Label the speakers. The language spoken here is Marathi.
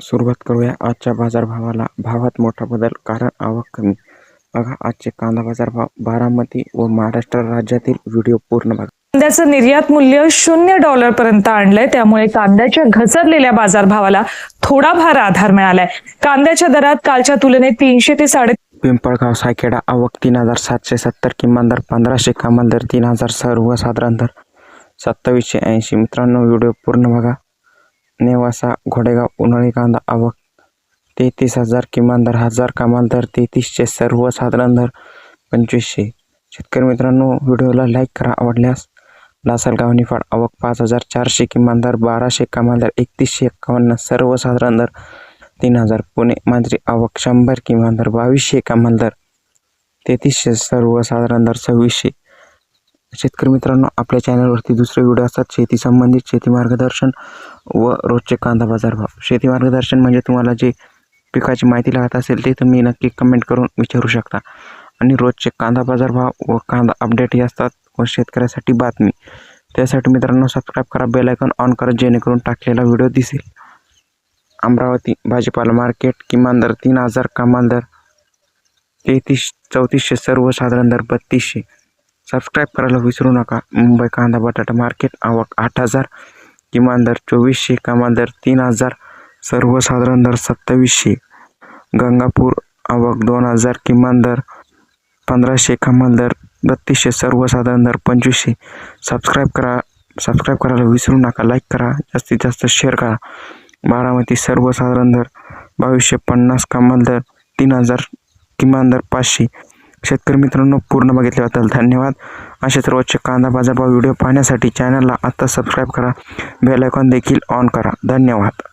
Speaker 1: सुरुवात करूया आजच्या बाजारभावाला. भावात मोठा बदल कारण आवक कमी. बघा आजचे कांदा बाजारभाव बारामती व महाराष्ट्र राज्यातील व्हिडिओ पूर्ण बघा.
Speaker 2: कांद्याचं निर्यात मूल्य शून्य डॉलर पर्यंत आणलंय त्यामुळे कांद्याच्या घसरलेल्या बाजारभावाला थोडाफार आधार मिळालाय. कांद्याच्या दरात कालच्या तुलनेत तीनशे ते साडे
Speaker 1: पिंपळगाव सायखेडा आवक तीन हजार सातशे सत्तर किमान दर पंधराशे कमाल दर तीन हजार सर्वसाधारण दर. सत्तावीसशे ऐंशी. मित्रांनो व्हिडिओ पूर्ण बघा. नेवासा घोडेगाव उन्हाळी कांदा आवक तेहतीस हजार किमान दर हजार कमाल दर तेहतीसशे सर्वसाधारण दर पंचवीसशे. शेतकरी मित्रांनो व्हिडिओला लाईक करा. आवडल्यास लासलगाव निफाड आवक पाच हजार चारशे किमान दर बाराशे कमाल दर एकतीसशे एक्कावन्न सर्वसाधारण दर तीन हजार. पुणे मांजरी आवक शंभर किमान दर बावीसशे कमाल दर तेहतीसशे सर्वसाधारण दर सव्वीसशे. शेतकरी मित्रांनो आपल्या चॅनलवरती दुसरे व्हिडिओ असतात. शेती संबंधित शेती मार्गदर्शन व रोजचे कांदा बाजार भाव शेती मार्गदर्शन म्हणजे तुम्हाला जे पिकाची माहिती लागत असेल ते तुम्ही नक्की कमेंट करून विचारू शकता. आणि रोजचे कांदा बाजार भाव व कांदा अपडेट हे असतात व शेतकऱ्यासाठी बातमी. त्यासाठी मित्रांनो सबस्क्राईब करा बेल ऑन करा जेणेकरून टाकलेला व्हिडिओ दिसेल. अमरावती भाजीपाला मार्केट किमान दर तीन हजार कमाल दर तेहतीस चौतीसशे सर्वसाधारण दर बत्तीसशे. सबस्क्राईब करायला विसरू नका. मुंबई कांदा बटाटा मार्केट आवक आठ हजार किमान दर चोवीसशे कमाल दर तीन हजार सर्वसाधारण दर सत्तावीसशे. गंगापूर आवक दोन हजार किमान दर पंधराशे कमाल दर बत्तीसशे सर्वसाधारण दर पंचवीसशे. सबस्क्राईब करा सबस्क्राईब करायला विसरू नका. लाईक करा जास्तीत जास्त शेअर करा. बारामती सर्वसाधारण दर बावीसशे पन्नास कमाल दर तीन हजार किमान दर पाचशे. शेतकरी मित्रांनो पूर्ण बघितल्याबद्दल धन्यवाद. असे सर्वोच्च कांदा बाजारभाव व्हिडिओ पाहण्यासाठी चॅनलला आत्ता सबस्क्राईब करा. बेल आयकॉन देखील ऑन करा. धन्यवाद.